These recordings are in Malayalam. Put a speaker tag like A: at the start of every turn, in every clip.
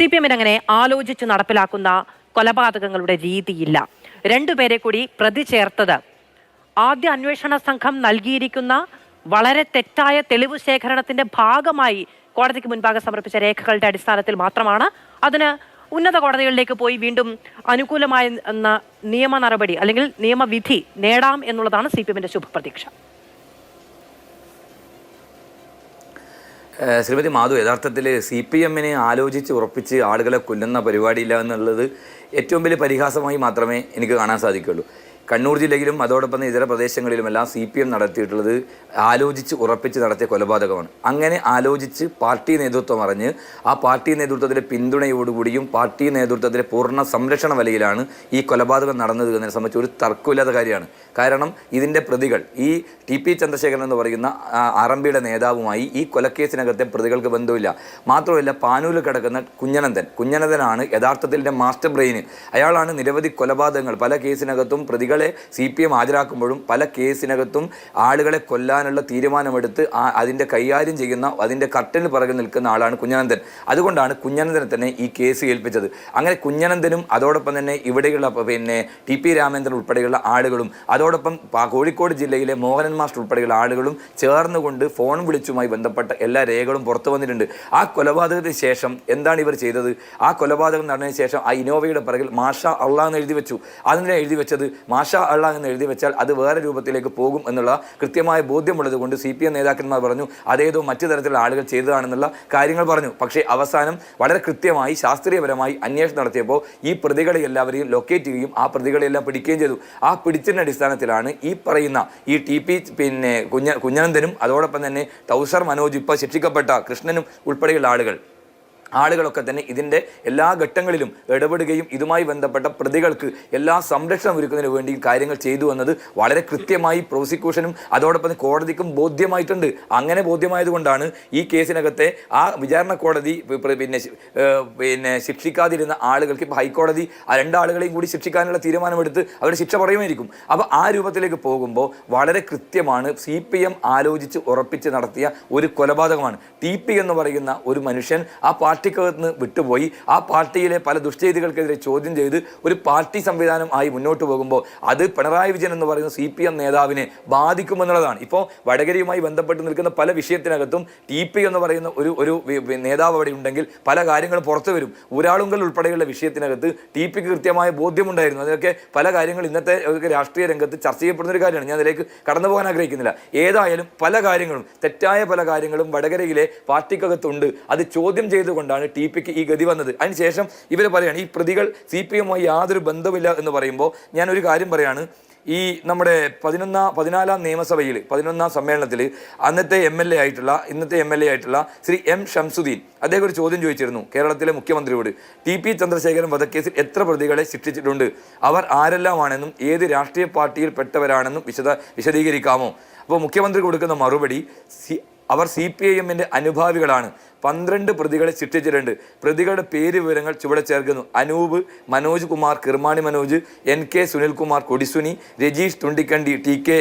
A: സി പി എമ്മിന് അങ്ങനെ ആലോചിച്ച് നടപ്പിലാക്കുന്ന കൊലപാതകങ്ങളുടെ രീതിയില്ല. രണ്ടുപേരെ കൂടി പ്രതി ചേർത്തത് ആദ്യ അന്വേഷണ സംഘം നൽകിയിരിക്കുന്ന വളരെ തെറ്റായ തെളിവ് ശേഖരണത്തിന്റെ ഭാഗമായി കോടതിക്ക് മുൻപാകെ സമർപ്പിച്ച രേഖകളുടെ അടിസ്ഥാനത്തിൽ മാത്രമാണ് അതിന് ഉന്നത കോടതികളിലേക്ക് പോയി വീണ്ടും അനുകൂലമായ നിയമ നടപടി അല്ലെങ്കിൽ നിയമവിധി നേടാം എന്നുള്ളതാണ് സി പി എമ്മിന്റെ ശുഭപ്രതീക്ഷ.
B: ശ്രീമതി മാധു യഥാർത്ഥത്തിൽ സി പി എമ്മിനെ ആലോചിച്ച് ഉറപ്പിച്ച് ആളുകളെ കൊല്ലുന്ന പരിപാടിയില്ല എന്നുള്ളത് ഏറ്റവും വലിയ പരിഹാസമായി മാത്രമേ എനിക്ക് കാണാൻ സാധിക്കുള്ളൂ. കണ്ണൂർ ജില്ലയിലും അതോടൊപ്പം ഇതര പ്രദേശങ്ങളിലുമെല്ലാം സി പി എം നടത്തിയിട്ടുള്ളത് ആലോചിച്ച് ഉറപ്പിച്ച് നടത്തിയ കൊലപാതകമാണ്. അങ്ങനെ ആലോചിച്ച് പാർട്ടി നേതൃത്വം അറിഞ്ഞ് ആ പാർട്ടി നേതൃത്വത്തിന്റെ പിന്തുണയോടുകൂടിയും പാർട്ടി നേതൃത്വത്തിലെ പൂർണ സംരക്ഷണ വലയിലാണ് ഈ കൊലപാതകം നടന്നത് എന്നതിനെ സംബന്ധിച്ച് ഒരു തർക്കമില്ലാത്ത കാര്യമാണ്. കാരണം ഇതിന്റെ പ്രതികൾ ഈ ടി പി ചന്ദ്രശേഖരൻ എന്ന് പറയുന്ന ആർ എം പിയുടെ നേതാവുമായി ഈ കൊലക്കേസിനകത്തെ പ്രതികൾക്ക് ബന്ധമില്ല. മാത്രമല്ല പാനൂരിൽ കിടക്കുന്ന കുഞ്ഞനന്ദൻ കുഞ്ഞനന്ദനാണ് യഥാർത്ഥത്തിന്റെ മാസ്റ്റർ ബ്രെയിന്. അയാളാണ് നിരവധി കൊലപാതകങ്ങൾ പല കേസിനകത്തും പ്രതികളെ സി പി എം ഹാജരാക്കുമ്പോഴും പല കേസിനകത്തും ആളുകളെ കൊല്ലാനുള്ള തീരുമാനമെടുത്ത് അതിന്റെ കൈകാര്യം ചെയ്യുന്ന അതിന്റെ കർട്ടന് പിറകിൽ നിൽക്കുന്ന ആളാണ് കുഞ്ഞനന്ദൻ. അതുകൊണ്ടാണ് കുഞ്ഞനന്ദനെ തന്നെ ഈ കേസ് ഏൽപ്പിച്ചത്. അങ്ങനെ കുഞ്ഞനന്ദനും അതോടൊപ്പം തന്നെ ഇവിടെയുള്ള പിന്നെ ടി പി രാമേന്ദ്രൻ ഉൾപ്പെടെയുള്ള ആളുകളും അതോടൊപ്പം കോഴിക്കോട് ജില്ലയിലെ മോഹനൻ മാസ്റ്റർ ഉൾപ്പെടെയുള്ള ആളുകളും ചേർന്നുകൊണ്ട് ഫോൺ വിളിച്ചുമായി ബന്ധപ്പെട്ട എല്ലാ രേഖകളും പുറത്തു വന്നിട്ടുണ്ട്. ആ കൊലപാതകത്തിന് ശേഷം എന്താണ് ഇവർ ചെയ്തത്? ആ കൊലപാതകം നടന്നതിന് ശേഷം ആ ഇനോവയുടെ പിറകിൽ മാഷ അള്ളാഹ് എന്ന് എഴുതി വെച്ചു. അതിനെ എഴുതി വെച്ചത് മാഷ അള്ളാഹ് എന്ന് എഴുതി വെച്ചാൽ അത് വേറെ രൂപത്തിലേക്ക് പോകും എന്നുള്ള കൃത്യമായ ബോധ്യമുള്ളത് കൊണ്ട് സി പി എം നേതാക്കന്മാർ പറഞ്ഞു അതേതോ മറ്റു തരത്തിലുള്ള ആളുകൾ ചെയ്തതാണെന്നുള്ള കാര്യങ്ങൾ പറഞ്ഞു. പക്ഷേ അവസാനം വളരെ കൃത്യമായി ശാസ്ത്രീയപരമായി അന്വേഷണം നടത്തിയപ്പോൾ ഈ പ്രതികളെ എല്ലാവരെയും ലൊക്കേറ്റ് ചെയ്യുകയും ആ പ്രതികളെല്ലാം പിടിക്കുകയും ചെയ്തു. ആ പിടിച്ചതിന്റെ അടിസ്ഥാനത്തിലാണ് ഈ പറയുന്ന ഈ ടി പി പിന്നെ കുഞ്ഞ കുഞ്ഞനന്ദനും അതോടൊപ്പം തന്നെ തൗസർ മനോജ് ഇപ്പോൾ ശിക്ഷിക്കപ്പെട്ട കൃഷ്ണനും ഉൾപ്പെടെയുള്ള ആളുകൾ. ആളുകളൊക്കെ തന്നെ ഇതിന്റെ എല്ലാ ഘട്ടങ്ങളിലും ഇടപെടുകയും ഇതുമായി ബന്ധപ്പെട്ട പ്രതികൾക്ക് എല്ലാ സംരക്ഷണം ഒരുക്കുന്നതിന് വേണ്ടി കാര്യങ്ങൾ ചെയ്തു എന്നത് വളരെ കൃത്യമായി പ്രോസിക്യൂഷനും അതോടൊപ്പം കോടതിക്കും ബോധ്യമായിട്ടുണ്ട്. അങ്ങനെ ബോധ്യമായതുകൊണ്ടാണ് ഈ കേസിനകത്തെ ആ വിചാരണ കോടതി പിന്നെ പിന്നെ ശിക്ഷിക്കാതിരുന്ന ആളുകൾക്ക് ഹൈക്കോടതി ആ രണ്ടാളുകളെയും കൂടി ശിക്ഷിക്കാനുള്ള തീരുമാനമെടുത്ത് അവർ ശിക്ഷ പറയുമായിരിക്കും. അപ്പോൾ ആ രൂപത്തിലേക്ക് പോകുമ്പോൾ വളരെ കൃത്യമാണ് സി പി എം ആലോചിച്ച് ഉറപ്പിച്ച് നടത്തിയ ഒരു കൊലപാതകമാണ്. ടി പി എന്ന് പറയുന്ന ഒരു മനുഷ്യൻ ആ പാർട്ടിക്കകത്ത് നിന്ന് വിട്ടുപോയി. ആ പാർട്ടിയിലെ പല ദുഷ്ചെയ്തികൾക്കെതിരെ ചോദ്യം ചെയ്ത് ഒരു പാർട്ടി സംവിധാനം ആയി മുന്നോട്ട് പോകുമ്പോൾ അത് പിണറായി വിജയൻ എന്ന് പറയുന്ന സി പി എം നേതാവിനെ ബാധിക്കുമെന്നുള്ളതാണ്. ഇപ്പോൾ വടകരയുമായി ബന്ധപ്പെട്ട് നിൽക്കുന്ന പല വിഷയത്തിനകത്തും ടി പി എന്ന് പറയുന്ന ഒരു ഒരു നേതാവ് അവിടെ ഉണ്ടെങ്കിൽ പല കാര്യങ്ങളും പുറത്തു വരും. ഊരാളുങ്കൽ ഉൾപ്പെടെയുള്ള വിഷയത്തിനകത്ത് ടി പിക്ക് കൃത്യമായ ബോധ്യമുണ്ടായിരുന്നു. അതൊക്കെ പല കാര്യങ്ങൾ ഇന്നത്തെ രാഷ്ട്രീയ രംഗത്ത് ചർച്ച ചെയ്യപ്പെടുന്ന ഒരു കാര്യമാണ്. ഞാൻ അതിലേക്ക് കടന്നു പോകാൻ ആഗ്രഹിക്കുന്നില്ല. ഏതായാലും പല കാര്യങ്ങളും തെറ്റായ പല കാര്യങ്ങളും വടകരയിലെ പാർട്ടിക്കകത്തുണ്ട്. അത് ചോദ്യം ചെയ്തുകൊണ്ടാണ് ടി പിക്ക് ഈ ഗതി വന്നത്. അതിനുശേഷം ഇവർ പറയുകയാണ് ഈ പ്രതികൾ സി പി എമ്മുമായി യാതൊരു ബന്ധമില്ല എന്ന് പറയുമ്പോൾ ഞാനൊരു കാര്യം പറയാണ്. ഈ നമ്മുടെ പതിനൊന്നാം പതിനാലാം നിയമസഭയിൽ പതിനൊന്നാം സമ്മേളനത്തിൽ അന്നത്തെ എം എൽ എ ആയിട്ടുള്ള ഇന്നത്തെ എം എൽ എ ആയിട്ടുള്ള ശ്രീ എം ഷംസുദ്ദീൻ അദ്ദേഹം ഒരു ചോദ്യം ചോദിച്ചിരുന്നു കേരളത്തിലെ മുഖ്യമന്ത്രിയോട്. ടി പി ചന്ദ്രശേഖരൻ വധക്കേസിൽ എത്ര പ്രതികളെ ശിക്ഷിച്ചിട്ടുണ്ട്? അവർ ആരെല്ലാമാണെന്നും ഏത് രാഷ്ട്രീയ പാർട്ടിയിൽ പെട്ടവരാണെന്നും വിശദ വിശദീകരിക്കാമോ? അപ്പോൾ മുഖ്യമന്ത്രി കൊടുക്കുന്ന മറുപടി അവർ സി പി ഐ എമ്മിന്റെ അനുഭാവികളാണ്. പന്ത്രണ്ട് പ്രതികളെ ശിക്ഷിച്ചിട്ടുണ്ട്. പ്രതികളുടെ പേര് വിവരങ്ങൾ ചുവടെ ചേർക്കുന്നു. Anoop Manoj Kumar Kirmani Manoj N K Sunilkumar Kodisuni Rajeesh Thundikkandi T K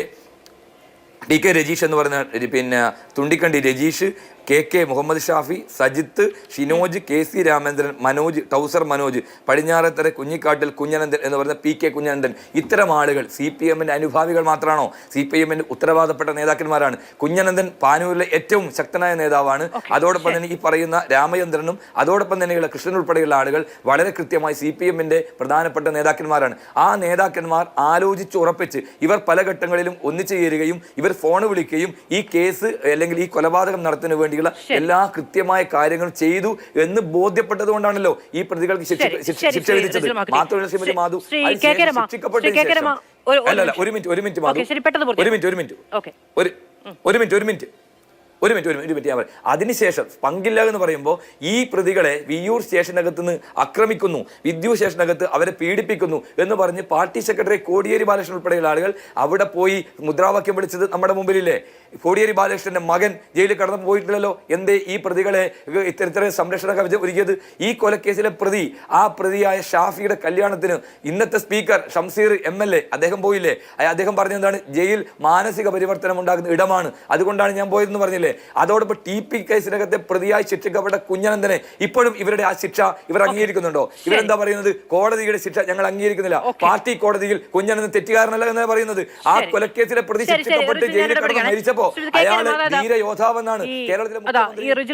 B: T K Rajeesh എന്ന് പറയുന്ന പിന്നെ Thundikkandi Rajeesh K K Muhammad Shafi Sajith Shinoj K C Ramendran Manoj trouser Manoj Padinjarathara Kunjikkattil Kunjanandan എന്ന് പറയുന്ന പി കെ കുഞ്ഞനന്ദൻ. ഇത്തരം ആളുകൾ സി പി എമ്മിന്റെ അനുഭാവികൾ മാത്രമാണോ? സി പി എമ്മിന്റെ ഉത്തരവാദപ്പെട്ട നേതാക്കന്മാരാണ്. കുഞ്ഞനന്ദൻ പാനൂരിലെ ഏറ്റവും ശക്തനായ നേതാവാണ്. അതോടൊപ്പം തന്നെ ഈ പറയുന്ന രാമചന്ദ്രനും അതോടൊപ്പം തന്നെയുള്ള കൃഷ്ണൻ ഉൾപ്പെടെയുള്ള ആളുകൾ വളരെ കൃത്യമായി സി പി എമ്മിന്റെ പ്രധാനപ്പെട്ട നേതാക്കന്മാരാണ്. ആ നേതാക്കന്മാർ ആലോചിച്ച് ഉറപ്പിച്ച് ഇവർ പല ഘട്ടങ്ങളിലും ഒന്നിച്ചു ചേരുകയും ഇവർ ഫോൺ വിളിക്കുകയും ഈ കേസ് അല്ലെങ്കിൽ ഈ കൊലപാതകം നടത്തുന്നതിന് വേണ്ടിയുള്ള എല്ലാ കൃത്യമായ കാര്യങ്ങളും ചെയ്തു എന്ന് ബോധ്യപ്പെട്ടത് കൊണ്ടാണല്ലോ ഈ പ്രതികൾക്ക് ശിക്ഷ വിധിച്ചത്. മാത്രമല്ല ശ്രീമതി മാധു ശിക്ഷിക്കപ്പെട്ടതിന് ശേഷം-
A: ഒരു-
B: മിനിറ്റ് ഒരു മിനിറ്റ് മാധു. ഒരു മിനിറ്റ് ഒരു മിനിറ്റ്. ഒരു ഒരു മിനിറ്റ് ഒരു മിനിറ്റ്. ഒരു മിനിറ്റ് ഒരു മിനിറ്റ് ഞാൻ പറയാം. അതിനുശേഷം പങ്കില്ല എന്ന് പറയുമ്പോൾ ഈ പ്രതികളെ വിയൂർ സ്റ്റേഷനകത്ത് നിന്ന് ആക്രമിക്കുന്നു. വിദ്യു സ്റ്റേഷനകത്ത് അവരെ പീഡിപ്പിക്കുന്നു എന്ന് പറഞ്ഞ് പാർട്ടി സെക്രട്ടറി കോടിയേരി ബാലകൃഷ്ണൻ ഉൾപ്പെടെയുള്ള ആളുകൾ അവിടെ പോയി മുദ്രാവാക്യം വിളിച്ചത് നമ്മുടെ മുമ്പിലില്ലേ? കോടിയേരി ബാലകൃഷ്ണന്റെ മകൻ ജയിലിൽ കടന്നു പോയിട്ടില്ലല്ലോ എന്തേ ഈ പ്രതികളെ ഇത്തരത്തിലെ സംരക്ഷണ കവച ഒരുക്കിയത്? ഈ കൊലക്കേസിലെ പ്രതി ആ പ്രതിയായ ഷാഫിയുടെ കല്യാണത്തിന് ഇന്നത്തെ speaker Shamseer M L A അദ്ദേഹം പോയില്ലേ? അദ്ദേഹം പറഞ്ഞെന്താണ് ജയിൽ മാനസിക പരിവർത്തനം ഉണ്ടാകുന്ന ഇടമാണ്. അതുകൊണ്ടാണ് ഞാൻ പോയതെന്ന് പറഞ്ഞില്ലേ? അതോടൊപ്പം ടി പി കേസിനകത്തെ പ്രതിയായി ശിക്ഷിക്കപ്പെട്ട കുഞ്ഞനന്ദനെ ഇപ്പോഴും ഇവരുടെ ആ ശിക്ഷ ഇവർ അംഗീകരിക്കുന്നുണ്ടോ? ഇവരെന്താ പറയുന്നത്? കോടതിയുടെ ശിക്ഷ ഞങ്ങൾ അംഗീകരിക്കുന്നില്ല. പാർട്ടി കോടതിയിൽ കുഞ്ഞനന്ദൻ തെറ്റുകാരനല്ല എന്നാണ് പറയുന്നത്? ആ കൊലക്കേസിലെ പ്രതി. ശിക്ഷിക്കപ്പെട്ട് ജയിലിൽ കടന്ന്
A: ഇടപെടുകയാണ്. കെ.
B: അയാൾ
A: രാമനാഥ്
B: ധീര യോദ്ധാവെന്നാണ്
A: ഈ-
B: കേരളത്തിലെ